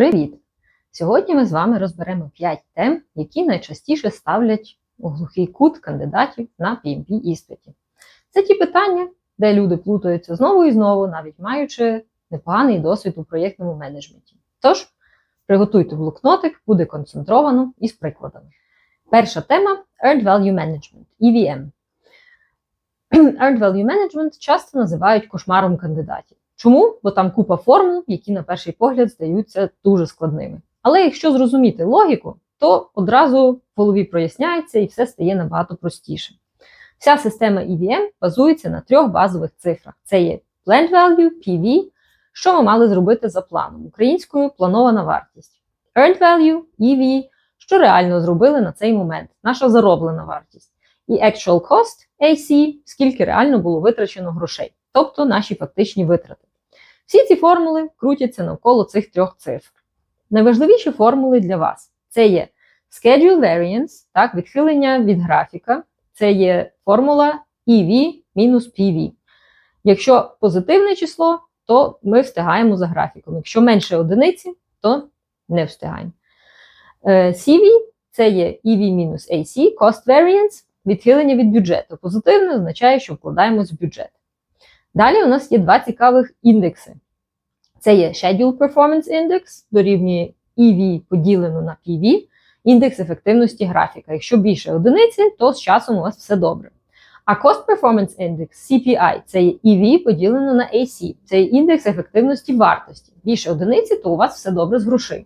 Привіт! Сьогодні ми з вами розберемо 5 тем, які найчастіше ставлять у глухий кут кандидатів на PMP іспиті. Це ті питання, де люди плутаються знову і знову, навіть маючи непоганий досвід у проєктному менеджменті. Тож, приготуйте блокнотик, буде концентровано і з прикладами. Перша тема Earned Value Management EVM. Earned Value Management часто називають кошмаром кандидатів. Чому? Бо там купа формул, які на перший погляд здаються дуже складними. Але якщо зрозуміти логіку, то одразу в голові проясняється і все стає набагато простіше. Вся система EVM базується на трьох базових цифрах: це є Planned Value, PV, що ми мали зробити за планом, українською планована вартість, Earned Value, EV, що реально зробили на цей момент, наша зароблена вартість, і Actual Cost, AC, скільки реально було витрачено грошей, тобто наші фактичні витрати. Всі ці формули крутяться навколо цих трьох цифр. Найважливіші формули для вас це є schedule variance, так, відхилення від графіка, це є формула EV мінус PV. Якщо позитивне число, то ми встигаємо за графіком. Якщо менше одиниці, то не встигаємо. Е, CV це є EV мінус AC, cost variance, відхилення від бюджету. Позитивне означає, що вкладаємось в бюджет. Далі у нас є два цікавих індекси. Це є Schedule Performance Index, дорівнює EV поділено на PV, індекс ефективності графіка. Якщо більше одиниці, то з часом у вас все добре. А Cost Performance Index CPI це є EV поділено на AC, це є індекс ефективності вартості. Більше одиниці, то у вас все добре з грошима.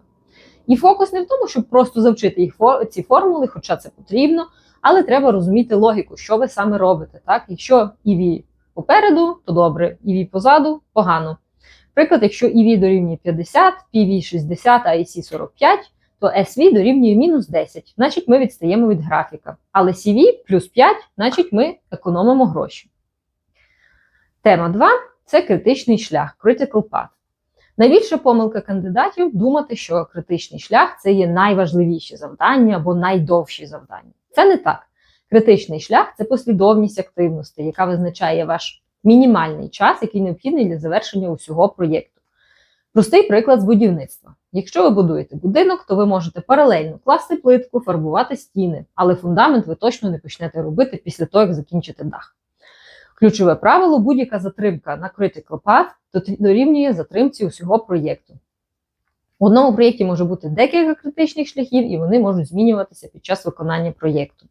І фокус не в тому, щоб просто завчити їх ці формули, хоча це потрібно, але треба розуміти логіку, що ви саме робите. Так? Якщо EV попереду, то добре, EV позаду погано. Наприклад, якщо EV дорівнює 50, PV 60, а AC 45, то SV дорівнює мінус 10, значить ми відстаємо від графіка. Але CV плюс 5, значить ми економимо гроші. Тема 2 це критичний шлях, critical path. Найбільша помилка кандидатів думати, що критичний шлях це є найважливіші завдання або найдовші завдання. Це не так. Критичний шлях це послідовність активностей, яка визначає ваш мінімальний час, який необхідний для завершення усього проєкту. Простий приклад з будівництва. Якщо ви будуєте будинок, то ви можете паралельно класти плитку, фарбувати стіни, але фундамент ви точно не почнете робити після того, як закінчите дах. Ключове правило: будь-яка затримка на critical path дорівнює затримці усього проєкту. У одному проєкті може бути декілька критичних шляхів, і вони можуть змінюватися під час виконання проєкту.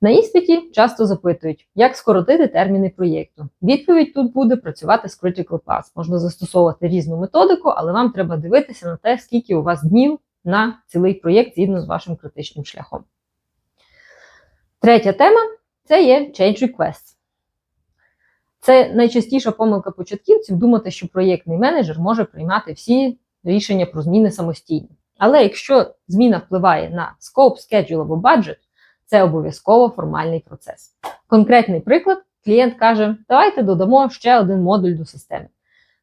На іспиті часто запитують, як скоротити терміни проєкту. Відповідь тут буде працювати з Critical Path. Можна застосовувати різну методику, але вам треба дивитися на те, скільки у вас днів на цілий проєкт згідно з вашим критичним шляхом. Третя тема це є Change Requests. Це найчастіша помилка початківців думати, що проєктний менеджер може приймати всі рішення про зміни самостійно. Але якщо зміна впливає на scope, schedule або budget, це обов'язково формальний процес. Конкретний приклад: клієнт каже: давайте додамо ще один модуль до системи.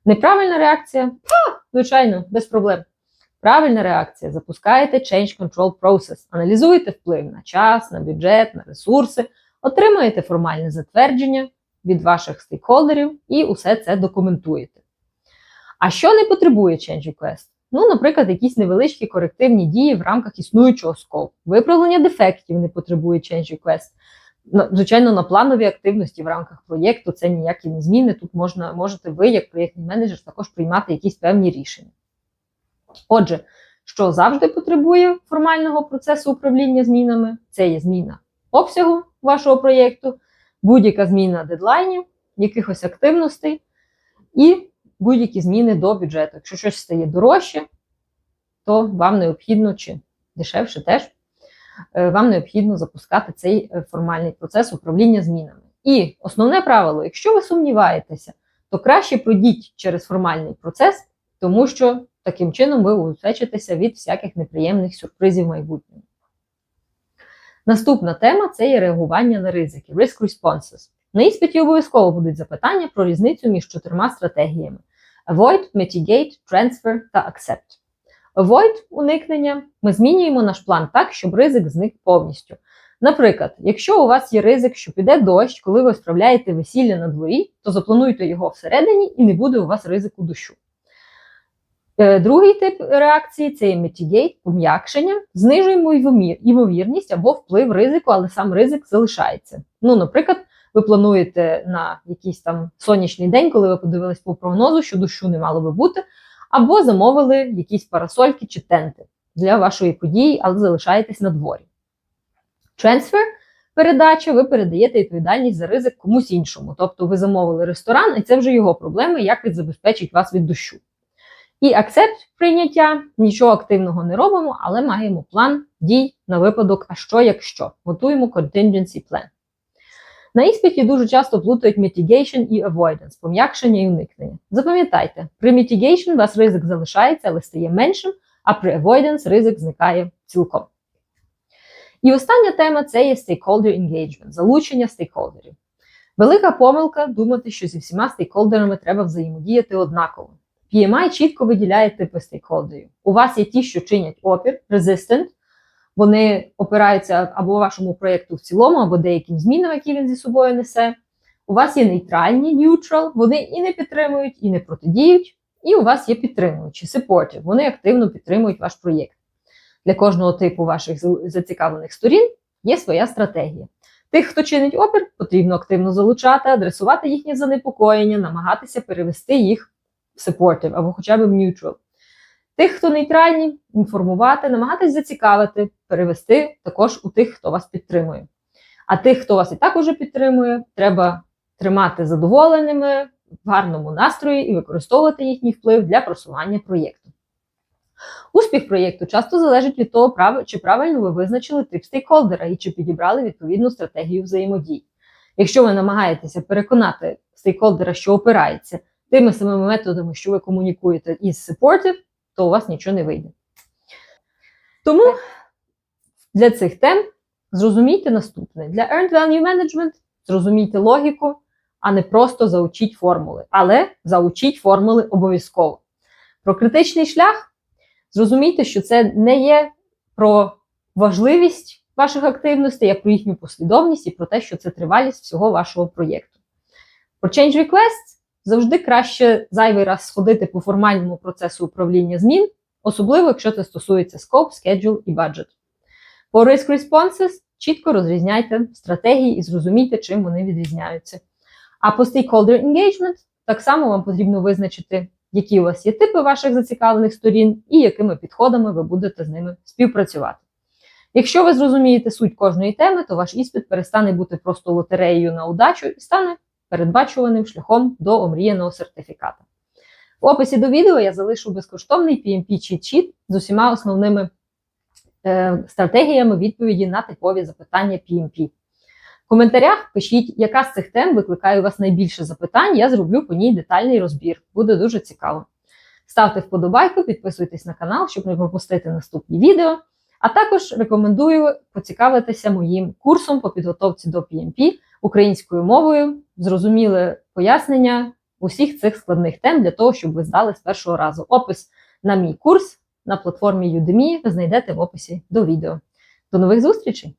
Неправильна реакція? Ха, звичайно, без проблем. Правильна реакція: запускаєте Change Control Process, аналізуєте вплив на час, на бюджет, на ресурси, отримуєте формальне затвердження від ваших стейкхолдерів і усе це документуєте. А що не потребує Change Request? Ну, наприклад, якісь невеличкі корективні дії в рамках існуючого скопу. Виправлення дефектів не потребує change request. Звичайно, на планові активності в рамках проєкту це ніякі не зміни. Тут можна, можете ви, як проєктний менеджер, також приймати якісь певні рішення. Отже, що завжди потребує формального процесу управління змінами, це є зміна обсягу вашого проєкту, будь-яка зміна дедлайнів, якихось активностей і будь-які зміни до бюджету. Якщо щось стає дорожче, то вам необхідно чи дешевше теж, е, вам необхідно запускати цей е, формальний процес управління змінами. І основне правило: якщо ви сумніваєтеся, то краще пройдіть через формальний процес, тому що таким чином ви убезпечитеся від всяких неприємних сюрпризів в майбутньому. Наступна тема це є реагування на ризики, risk responses. На іспиті обов'язково будуть запитання про різницю між чотирма стратегіями: Avoid, Mitigate, Transfer та Accept. Avoid уникнення ми змінюємо наш план так, щоб ризик зник повністю. Наприклад, якщо у вас є ризик, що піде дощ, коли ви справляєте весілля на дворі, то заплануйте його всередині і не буде у вас ризику дощу. Е, Другий тип реакції це є mitigate, пом'якшення, знижуємо ймовір- ймовірність або вплив ризику, але сам ризик залишається. Ну, наприклад, ви плануєте на якийсь там сонячний день, коли ви подивились по прогнозу, що дощу не мало би бути, або замовили якісь парасольки чи тенти для вашої події, але залишаєтесь на дворі. Трансфер передача, ви передаєте відповідальність за ризик комусь іншому. Тобто ви замовили ресторан, і це вже його проблеми, як він забезпечить вас від дощу. І акцепт прийняття нічого активного не робимо, але маємо план дій на випадок, а що якщо. Готуємо contingency plan. На іспиті дуже часто плутають mitigation і avoidance, пом'якшення і уникнення. Запам'ятайте, при mitigation у вас ризик залишається, але стає меншим, а при avoidance ризик зникає цілком. І остання тема це є stakeholder engagement, залучення стейкхолдерів. Велика помилка думати, що зі всіма стейкхолдерами треба взаємодіяти однаково. PMI чітко виділяє типи стейкхолдерів. У вас є ті, що чинять опір, resistant, вони опираються або вашому проєкту в цілому, або деяким змінам, які він зі собою несе. У вас є нейтральні neutral, вони і не підтримують, і не протидіють. І у вас є підтримуючі, supportive, вони активно підтримують ваш проєкт. Для кожного типу ваших зацікавлених сторін є своя стратегія. Тих, хто чинить опір, потрібно активно залучати, адресувати їхнє занепокоєння, намагатися перевести їх в supportive або хоча б в neutral. Тих, хто нейтральні, інформувати, намагатись зацікавити, перевести також у тих, хто вас підтримує. А тих, хто вас і так уже підтримує, треба тримати задоволеними, в гарному настрої і використовувати їхній вплив для просування проєкту. Успіх проєкту часто залежить від того, чи правильно ви визначили тип стейкхолдера і чи підібрали відповідну стратегію взаємодії. Якщо ви намагаєтеся переконати стейкхолдера, що опирається тими самими методами, що ви комунікуєте із supportive, то у вас нічого не вийде. Тому для цих тем зрозумійте наступне: для Earned Value Management зрозумійте логіку, а не просто заучіть формули. Але заучіть формули обов'язково. Про критичний шлях зрозумійте, що це не є про важливість ваших активностей, як про їхню послідовність і про те, що це тривалість всього вашого проєкту. Про Change Requests завжди краще зайвий раз сходити по формальному процесу управління змін, особливо якщо це стосується scope, schedule і budget. По Risk Responses чітко розрізняйте стратегії і зрозумійте, чим вони відрізняються. А по Stakeholder Engagement так само вам потрібно визначити, які у вас є типи ваших зацікавлених сторін і якими підходами ви будете з ними співпрацювати. Якщо ви зрозумієте суть кожної теми, то ваш іспит перестане бути просто лотереєю на удачу і стане передбачуваним шляхом до омріяного сертифіката. В описі до відео я залишу безкоштовний PMP cheat sheet з усіма основними е, стратегіями відповіді на типові запитання PMP. В коментарях пишіть, яка з цих тем викликає у вас найбільше запитань. Я зроблю по ній детальний розбір. Буде дуже цікаво. Ставте вподобайку, підписуйтесь на канал, щоб не пропустити наступні відео. А також рекомендую поцікавитися моїм курсом по підготовці до PMP українською мовою, зрозуміле пояснення усіх цих складних тем для того, щоб ви здали з першого разу. Опис на мій курс на платформі Udemy ви знайдете в описі до відео. До нових зустрічей!